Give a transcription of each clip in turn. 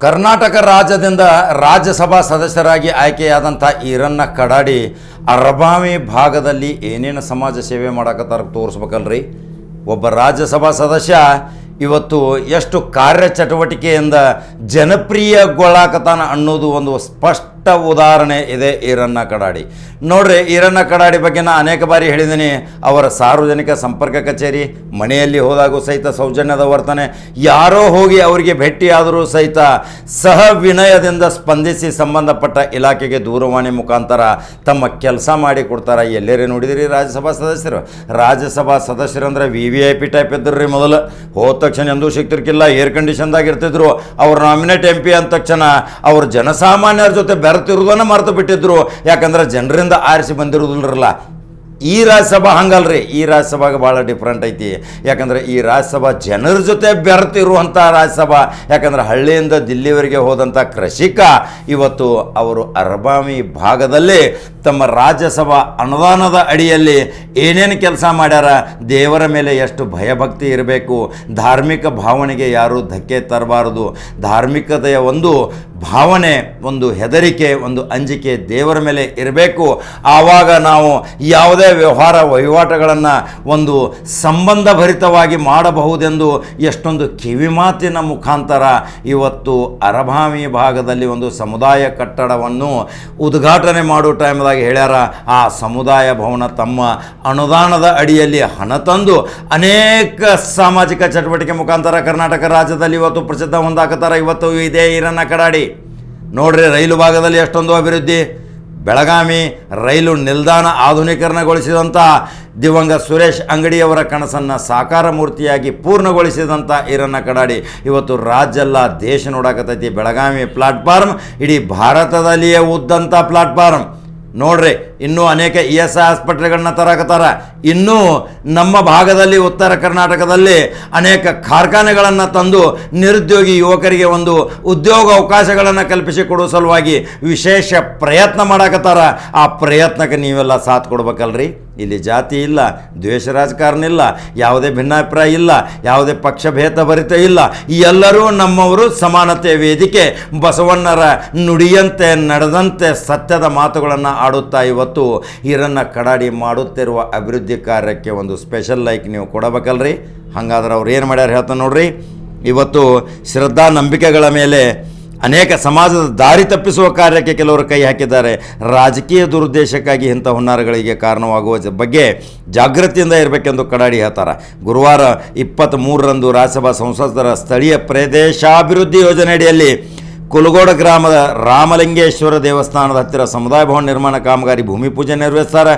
ಕರ್ನಾಟಕ ರಾಜ್ಯದಿಂದ ರಾಜ್ಯಸಭಾ ಸದಸ್ಯರಾಗಿ ಆಯ್ಕೆಯಾದಂಥ ಈರನ್ನ ಕಡಾಡಿ ಅರಬಾವಿ ಭಾಗದಲ್ಲಿ ಏನೇನು ಸಮಾಜ ಸೇವೆ ಮಾಡಕತ್ತಾರ ತೋರಿಸ್ಬೇಕಲ್ರಿ? ಒಬ್ಬ ರಾಜ್ಯಸಭಾ ಸದಸ್ಯ ಇವತ್ತು ಎಷ್ಟು ಕಾರ್ಯಚಟುವಟಿಕೆಯಿಂದ ಜನಪ್ರಿಯಗೊಳ್ಳಾಕತಾನ ಅನ್ನೋದು ಒಂದು ಸ್ಪಷ್ಟ ಉದಾಹರಣೆ ಇದೆ ಈರಣ್ಣ ಕಡಾಡಿ. ನೋಡ್ರಿ ಈರಣ್ಣ ಕಡಾಡಿ ಬಗ್ಗೆ ನಾನು ಅನೇಕ ಬಾರಿ ಹೇಳಿದ್ದೀನಿ. ಅವರ ಸಾರ್ವಜನಿಕ ಸಂಪರ್ಕ ಕಚೇರಿ, ಮನೆಯಲ್ಲಿ ಹೋದಾಗೂ ಸಹಿತ ಸೌಜನ್ಯದ ವರ್ತನೆ. ಯಾರೋ ಹೋಗಿ ಅವರಿಗೆ ಭೇಟಿಯಾದರೂ ಸಹಿತ ಸಹ ವಿನಯದಿಂದ ಸ್ಪಂದಿಸಿ ಸಂಬಂಧಪಟ್ಟ ಇಲಾಖೆಗೆ ದೂರವಾಣಿ ಮುಖಾಂತರ ತಮ್ಮ ಕೆಲಸ ಮಾಡಿ ಕೊಡ್ತಾರೆ. ಎಲ್ಲರೇ ನೋಡಿದಿರಿ ರಾಜ್ಯಸಭಾ ಸದಸ್ಯರು? ರಾಜ್ಯಸಭಾ ಸದಸ್ಯರು ಅಂದರೆ V V I P type ಇದ್ದರು ರೀ ಮೊದಲು. ಹೋದ ತಕ್ಷಣ ಎಂದೂ ಸಿಗ್ತಿರ್ಕಿಲ್ಲ ಏರ್ ಕಂಡೀಷನ್ದಾಗ ಇರ್ತಿದ್ರು ಅವ್ರು ನಾಮಿನೇಟ್ ಎಂ ಪಿ ಅಂದ ತಕ್ಷಣ ಅವ್ರು ಜನಸಾಮಾನ್ಯರ ಜೊತೆ ಬೆರೆತಿರೋದನ್ನ ಮರೆತು ಬಿಟ್ಟಿದ್ರು. ಯಾಕಂದ್ರೆ ಜನರಿಂದ ಆರಿಸಿ ಬಂದಿರೋದಿಲ್ಲರಲ್ಲ ಈ ರಾಜ್ಯಸಭಾ ಹಂಗಲ್ರಿ. ಈ ರಾಜ್ಯಸಭಾಗೆ ಭಾಳ ಡಿಫ್ರೆಂಟ್ ಐತಿ. ಯಾಕಂದ್ರೆ ಈ ರಾಜ್ಯಸಭಾ ಜನರ ಜೊತೆ ಬೆರೆತಿರುವಂಥ ರಾಜ್ಯಸಭಾ. ಯಾಕಂದ್ರೆ ಹಳ್ಳಿಯಿಂದ ದಿಲ್ಲಿವರೆಗೆ ಹೋದಂಥ ಕೃಷಿಕ ಇವತ್ತು ಅವರು ಅರಬಾಮಿ ಭಾಗದಲ್ಲಿ ತಮ್ಮ ರಾಜ್ಯಸಭಾ ಅನುದಾನದ ಅಡಿಯಲ್ಲಿ ಏನೇನು ಕೆಲಸ ಮಾಡ್ಯಾರ, ದೇವರ ಮೇಲೆ ಎಷ್ಟು ಭಯಭಕ್ತಿ ಇರಬೇಕು, ಧಾರ್ಮಿಕ ಭಾವನೆಗೆ ಯಾರೂ ಧಕ್ಕೆ ತರಬಾರದು. ಧಾರ್ಮಿಕತೆಯ ಒಂದು ಭಾವನೆ, ಒಂದು ಹೆದರಿಕೆ, ಒಂದು ಅಂಜಿಕೆ ದೇವರ ಮೇಲೆ ಇರಬೇಕು. ಆವಾಗ ನಾವು ಯಾವುದೇ ವ್ಯವಹಾರ ವಹಿವಾಟುಗಳನ್ನು ಒಂದು ಸಂಬಂಧಭರಿತವಾಗಿ ಮಾಡಬಹುದೆಂದು ಎಷ್ಟೊಂದು ಕಿವಿಮಾತಿನ ಮುಖಾಂತರ ಇವತ್ತು ಅರಭಾವಿ ಭಾಗದಲ್ಲಿ ಒಂದು ಸಮುದಾಯ ಕಟ್ಟಡವನ್ನು ಉದ್ಘಾಟನೆ ಮಾಡೋ ಟೈಮ್ದಾಗ ಹೇಳ್ಯಾರ, ಆ ಸಮುದಾಯ ಭವನ ತಮ್ಮ ಅನುದಾನದ ಅಡಿಯಲ್ಲಿ ಹಣ ತಂದು ಅನೇಕ ಸಾಮಾಜಿಕ ಚಟುವಟಿಕೆ ಮುಖಾಂತರ ಕರ್ನಾಟಕ ರಾಜ್ಯದಲ್ಲಿ ಇವತ್ತು ಪ್ರಸಿದ್ಧ ಹೊಂದಾಕತ್ತಾರ. ಇವತ್ತು ಇದೇ ಈರಣ್ಣ ಕಡಾಡಿ. ನೋಡ್ರಿ, ರೈಲು ಭಾಗದಲ್ಲಿ ಎಷ್ಟೊಂದು ಅಭಿವೃದ್ಧಿ. ಬೆಳಗಾವಿ ರೈಲು ನಿಲ್ದಾಣ ಆಧುನೀಕರಣಗೊಳಿಸಿದಂಥ ದಿವಂಗತ ಸುರೇಶ್ ಅಂಗಡಿಯವರ ಕನಸನ್ನು ಸಾಕಾರ ಮೂರ್ತಿಯಾಗಿ ಪೂರ್ಣಗೊಳಿಸಿದಂಥ ಈರಣ್ಣ ಕಡಾಡಿ. ಇವತ್ತು ರಾಜ್ಯಲ್ಲ ದೇಶ ನೋಡಾಕತ್ತೈತಿ. ಬೆಳಗಾವಿ ಪ್ಲಾಟ್ಫಾರ್ಮ್, ಇಡೀ ಭಾರತದಲ್ಲಿಯೇ ಉದ್ದಂಥ ಪ್ಲಾಟ್ಫಾರ್ಮ್. ನೋಡ್ರಿ ಇನ್ನೂ ಅನೇಕ ಇ ಎಸ್ ಐ ಆಸ್ಪತ್ರೆಗಳನ್ನ ತರಕತ್ತಾರ. ಇನ್ನೂ ನಮ್ಮ ಭಾಗದಲ್ಲಿ ಉತ್ತರ ಕರ್ನಾಟಕದಲ್ಲಿ ಅನೇಕ ಕಾರ್ಖಾನೆಗಳನ್ನು ತಂದು ನಿರುದ್ಯೋಗಿ ಯುವಕರಿಗೆ ಒಂದು ಉದ್ಯೋಗ ಅವಕಾಶಗಳನ್ನು ಕಲ್ಪಿಸಿಕೊಡುವ ಸಲುವಾಗಿ ವಿಶೇಷ ಪ್ರಯತ್ನ ಮಾಡಾಕತ್ತಾರ. ಆ ಪ್ರಯತ್ನಕ್ಕೆ ನೀವೆಲ್ಲ ಸಾಥ್ ಕೊಡ್ಬೇಕಲ್ರಿ? ಇಲ್ಲಿ ಜಾತಿ ಇಲ್ಲ, ದ್ವೇಷ ರಾಜಕಾರಣ ಇಲ್ಲ, ಯಾವುದೇ ಭಿನ್ನಾಭಿಪ್ರಾಯ ಇಲ್ಲ, ಯಾವುದೇ ಪಕ್ಷಭೇದ ಭರಿತ ಇಲ್ಲ. ಎಲ್ಲರೂ ನಮ್ಮವರು ಸಮಾನತೆ ವೇದಿಕೆ ಬಸವಣ್ಣರ ನುಡಿಯಂತೆ ನಡೆದಂತೆ ಸತ್ಯದ ಮಾತುಗಳನ್ನು ಆಡುತ್ತಾ ಇವತ್ತು ಈರನ್ನ ಕಡಾಡಿ ಮಾಡುತ್ತಿರುವ ಅಭಿವೃದ್ಧಿ ಕಾರ್ಯಕ್ಕೆ ಒಂದು ಸ್ಪೆಷಲ್ ಲೈಕ್ ನೀವು ಕೊಡಬೇಕಲ್ರಿ? ಹಾಗಾದ್ರೆ ಅವ್ರು ಏನು ಮಾಡ್ಯಾರ ಹೇಳ್ತಾನೆ ನೋಡ್ರಿ? ಇವತ್ತು ಶ್ರದ್ಧಾ ನಂಬಿಕೆಗಳ ಮೇಲೆ ಅನೇಕ ಸಮಾಜದ ದಾರಿ ತಪ್ಪಿಸುವ ಕಾರ್ಯಕ್ಕೆ ಕೆಲವರು ಕೈ ಹಾಕಿದ್ದಾರೆ. ರಾಜಕೀಯ ದುರುದ್ದೇಶಕ್ಕಾಗಿ ಇಂಥ ಹುನ್ನಾರಗಳಿಗೆ ಕಾರಣವಾಗುವ ಬಗ್ಗೆ ಜಾಗೃತಿಯಿಂದ ಇರಬೇಕೆಂದು ಕಡಾಡಿ ಹೇಳ್ತಾರೆ. ಗುರುವಾರ ಇಪ್ಪತ್ತ್ಮೂರರಂದು ರಾಜ್ಯಸಭಾ ಸಂಸದರ ಸ್ಥಳೀಯ ಪ್ರದೇಶಾಭಿವೃದ್ಧಿ ಯೋಜನೆ ಅಡಿಯಲ್ಲಿ ಕುಲಗೋಡ ಗ್ರಾಮದ ರಾಮಲಿಂಗೇಶ್ವರ ದೇವಸ್ಥಾನದ ಹತ್ತಿರ ಸಮುದಾಯ ಭವನ ನಿರ್ಮಾಣ ಕಾಮಗಾರಿ ಭೂಮಿ ಪೂಜೆ ನೆರವೇರಿಸ್ತಾರೆ.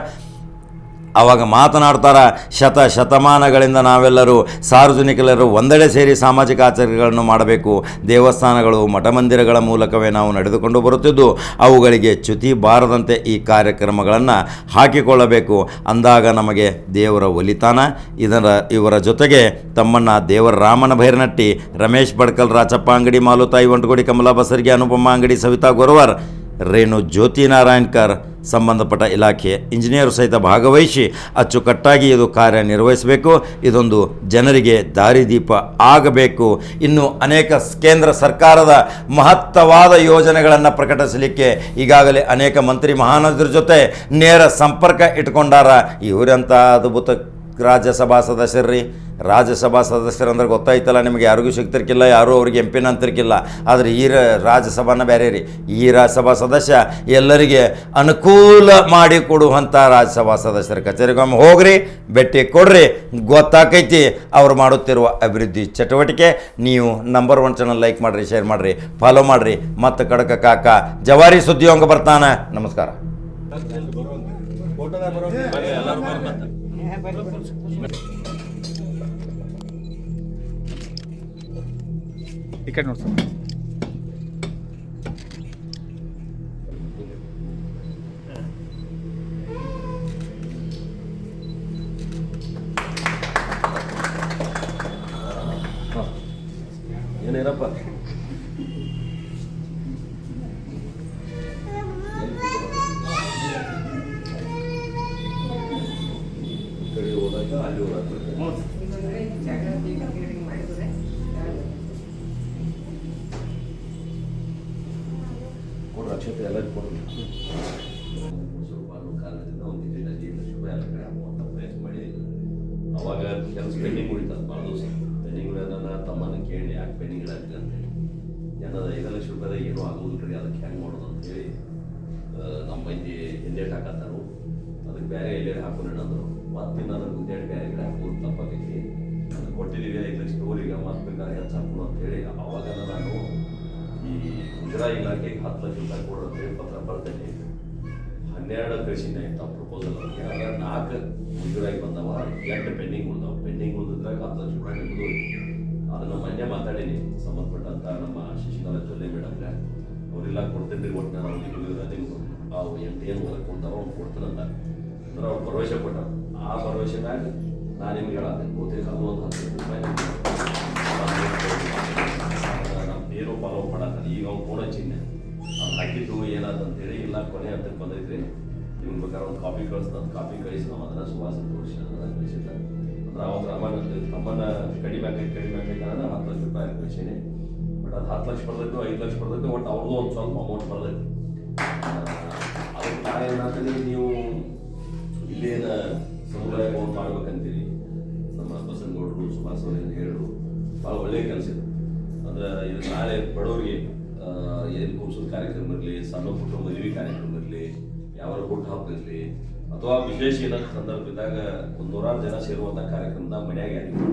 ಆವಾಗ ಮಾತನಾಡ್ತಾರ ಶತ ಶತಮಾನಗಳಿಂದ ನಾವೆಲ್ಲರೂ ಸಾರ್ವಜನಿಕರೆಲ್ಲರೂ ಒಂದೆಡೆ ಸೇರಿ ಸಾಮಾಜಿಕ ಆಚರಣೆಗಳನ್ನು ಮಾಡಬೇಕು. ದೇವಸ್ಥಾನಗಳು, ಮಠಮಂದಿರಗಳ ಮೂಲಕವೇ ನಾವು ನಡೆದುಕೊಂಡು ಬರುತ್ತಿದ್ದು, ಅವುಗಳಿಗೆ ಚ್ಯುತಿ ಬಾರದಂತೆ ಈ ಕಾರ್ಯಕ್ರಮಗಳನ್ನು ಹಾಕಿಕೊಳ್ಳಬೇಕು. ಅಂದಾಗ ನಮಗೆ ದೇವರ ಒಲಿತಾನ. ಇದರ ಇವರ ಜೊತೆಗೆ ತಮ್ಮನ್ನ ದೇವರ ರಾಮನ ಭೈರನಟ್ಟಿ ರಮೇಶ್ ಬಡ್ಕಲ್ ರಾಚಪ್ಪ ಅಂಗಡಿ, ಮಾಲುತಾಯಿ, ಒಂಟಗೋಡಿ, ಕಮಲಾ, ಬಸರಿಗೆ, ಅನುಪಮ ಅಂಗಡಿ, ಸವಿತಾ ಗೊರವರ್ ರೇಣು ಜ್ಯೋತಿ ನಾರಾಯಣ್ಕರ್ ಸಂಬಂಧಪಟ್ಟ ಇಲಾಖೆ ಇಂಜಿನಿಯರ್ ಸಹಿತ ಭಾಗವಹಿಸಿ ಅಚ್ಚುಕಟ್ಟಾಗಿ ಇದು ಕಾರ್ಯನಿರ್ವಹಿಸಬೇಕು. ಇದೊಂದು ಜನರಿಗೆ ದಾರಿದೀಪ ಆಗಬೇಕು. ಇನ್ನು ಅನೇಕ ಕೇಂದ್ರ ಸರ್ಕಾರದ ಮಹತ್ತವಾದ ಯೋಜನೆಗಳನ್ನು ಪ್ರಕಟಿಸಲಿಕ್ಕೆ ಈಗಾಗಲೇ ಅನೇಕ ಮಂತ್ರಿ ಮಹಾನದರ ಜೊತೆ ನೇರ ಸಂಪರ್ಕ ಇಟ್ಕೊಂಡಾರ. ಇವರಂಥ ಅದ್ಭುತ ರಾಜ್ಯಸಭಾ ಸದಸ್ಯರು ರೀ. ರಾಜ್ಯಸಭಾ ಸದಸ್ಯರಂದ್ರೆ ಗೊತ್ತಾಯ್ತಲ್ಲ ನಿಮಗೆ ಯಾರಿಗೂ ಸಿಗ್ತಿರ್ಕಿಲ್ಲ, ಯಾರೂ ಅವ್ರಿಗೆ ಎಂ ಪಿನ ಅಂತಿರ್ಕಿಲ್ಲ. ಆದರೆ ಈ ರಾಜ್ಯಸಭಾನ ಬೇರೆ ರೀ. ಈ ರಾಜ್ಯಸಭಾ ಸದಸ್ಯ ಎಲ್ಲರಿಗೆ ಅನುಕೂಲ ಮಾಡಿ ಕೊಡುವಂಥ ರಾಜ್ಯಸಭಾ ಸದಸ್ಯರ ಕಚೇರಿಗೊಮ್ಮೆ ಹೋಗ್ರಿ, ಭೇಟಿ ಕೊಡ್ರಿ. ಗೊತ್ತಾಕೈತಿ ಅವ್ರು ಮಾಡುತ್ತಿರುವ ಅಭಿವೃದ್ಧಿ ಚಟುವಟಿಕೆ. ನೀವು ನಂಬರ್ ಒನ್ ಚಾನಲ್ ಲೈಕ್ ಮಾಡಿರಿ ಶೇರ್ ಮಾಡಿರಿ ಫಾಲೋ ಮಾಡಿರಿ. ಮತ್ತು ಕಡಕ ಕಾಕ ಜವಾರಿ ಸುದ್ದಿಯೊಂಗ ಬರ್ತಾನೆ. ನಮಸ್ಕಾರ. ಈ ಕಡೆ ಅಕ್ಷತೆ ಎಲ್ಲ ಸ್ವಲ್ಪ ಅನ್ನೋ ಕಾರಣದಿಂದ ಒಂದು ಇದ್ದಿಲ್ಲ ಜೀವನ ಶುಭ ಕಡೆ ಹಾಕುವಂಥ ಪ್ರಯತ್ನ ಮಾಡಿದ್ದೀನಿ. ಅವಾಗ ಕೆಲಸ ಪೆಂಡಿಂಗ್ ಉಳಿತದೆ ಭಾಳ ದಿವಸ ಪೆಂಡಿಂಗ್ ಉಳಿಯೋದನ್ನ ತಮ್ಮನ ಕೇಳಿ, ಯಾಕೆ ಪೆಂಡಿಂಗ್ ಅಂತ ಅಂತೇಳಿ ಏನದ ಐದು ಲಕ್ಷ ರೂಪಾಯಿದಾಗ ಏನೂ ಆಗೋದಿಲ್ಲ ರೀ ಅದಕ್ಕೆ ಹೆಂಗೆ ಮಾಡೋದು ಅಂತೇಳಿ ನಮ್ಮ ಮಂದಿ ಹಿಂದೇಟ್ ಹಾಕತ್ತಾರು. ಅದಕ್ಕೆ ಬೇರೆ ಎಲ್ಲೇ ಹಾಕೋಣ ಅಂದರು. ಮತ್ತೆ ನಾನು ಗುದ್ದೇಟ್ ಬೇರೆ ಕಡೆ ಹಾಕೋದು ತಪ್ಪಾಗೈತಿ. ಅದಕ್ಕೆ ಕೊಟ್ಟಿದ್ದೀವಿ, ಐದು ಲಕ್ಷ ಊರಿಗೆ ಮತ್ತೆ ಬೇಕಾದ್ರೆ ಹೆಚ್ಚು ಹಾಕೋಣ ಅಂತೇಳಿ ಅವಾಗ ನಾನು ಈ ಮುಜರಾಯಿ ಇಲಾಖೆಗೆ ಹತ್ತು ಲಕ್ಷ ರೂಪಾಯಿ ಕೊಡು ಪತ್ರ ಬರ್ತೇನೆ. ಹನ್ನೆರಡು ಆಯ್ತು ಆ ಪ್ರಪೋಸಲ್ ಅವ್ರಿಗೆ. ಅದ್ರ ನಾಲ್ಕು ಮುಜರಾಯಿ ಬಂದವ, ಎಂಟು ಪೆಂಡಿಂಗ್ ಉಳ್ದವ. ಪೆಂಡಿಂಗ್ ಉಳಿದ್ರಾಗ ಹತ್ತು ಲಕ್ಷ ರೂಪಾಯಿ ನಿಮ್ಮದು ಅದನ್ನ ಮೊನ್ನೆ ಮಾತಾಡೀನಿ, ಸಂಬಂಧಪಟ್ಟಂತ ನಮ್ಮ ಶಶಿಕಲಾ ಜೊಲ್ಲೆ ಮೇಡಮ್ಗೆ ಅವರೆಲ್ಲ ಕೊಡ್ತೀನಿ ಒಟ್ಟು ನಾನು ನಿಮಗೆ ಅವು ಎಂಟು ಏನು ಹೊರಗೆ ಕೊಡ್ತಾರೋ ಅವ್ನು ಕೊಡ್ತಾನಂತ ಅಂದ್ರೆ ಅವ್ರು ಭರವಸೆ ಕೊಟ್ಟ ಆ ಭರವಸೆದಾಗ ನಾನು ನಿಮ್ಗೆ ಹೇಳತ್ತೆ ಬಹುತೇಕ ಒಂದು ಹತ್ತು ರೂಪಾಯಿ ಇಲ್ಲ ಕೊನೆ ಹಂತಕ್ಕೆ ಬಂದೈತ್ರಿ. ನಿಮ್ಗೆ ಬೇಕಾದ್ರೆ ಒಂದು ಕಾಪಿ ಕಳಿಸ್ತಾನೆ ಕಾಪಿ ಕಳಿಸಿ ನಾವು ಅದನ್ನ ಸುವಾಸ ತೋರಿಸಿ, ಅದನ್ನ ಕಳಿಸಿದ್ದ ಅಂದ್ರೆ ಅವಾಗ ರಾಮನ ತಮ್ಮನ್ನ ಕಡಿಮೆ ಆಗೈತೆ ಕಡಿಮೆ ಆಗೈತೆ ಅಂದ್ರೆ ಹತ್ತು ಲಕ್ಷ ರೂಪಾಯಿ ಕಳಿಸೀನಿ. ಬಟ್ ಅದು ಹತ್ತು ಲಕ್ಷ ಬರ್ತೈತು ಐದು ಲಕ್ಷ ಬರ್ದೈತು ಬಟ್ ಅವ್ರದ್ದು ಒಂದು ಸ್ವಲ್ಪ ಅಮೌಂಟ್ ಬರ್ದೈತಿ ಅದಕ್ಕೆ ನಾ ಏನಾಗ್ತದೆ ನೀವು ಇಲ್ಲೇನ ಸಮುದಾಯ ಅಮೌಂಟ್ ಮಾಡ್ಬೇಕಂತೀರಿ. ನಮ್ಮ ಬಸನಗೌಡರು ಸುಭಾಷ್ ಅವರು ಹೇಳಿದ್ರು ಭಾಳ ಒಳ್ಳೆಯ ಕೆಲಸ ಇದು. ಅಂದ್ರೆ ಇದು ನಾಳೆ ಬಡವರಿಗೆ ಏನು ಕೂರಿಸೋದು ಕಾರ್ಯಕ್ರಮ ಇರಲಿ, ಸಣ್ಣ ಪುಟ್ಟ ಮದುವೆ ಕಾರ್ಯಕ್ರಮ ಇರಲಿ ಯಾವ ಹುಟ್ಟು ಹಬ್ಬ ಇರಲಿ, ಅಥವಾ ವಿಶೇಷ ಏನಾದ್ರು ಸಂದರ್ಭ ಇದ್ದಾಗ ಒಂದು ನೂರಾರು ಜನ ಸೇರುವಂಥ ಕಾರ್ಯಕ್ರಮದ ಮನೆಯಾಗೆ ಆಗಲಿ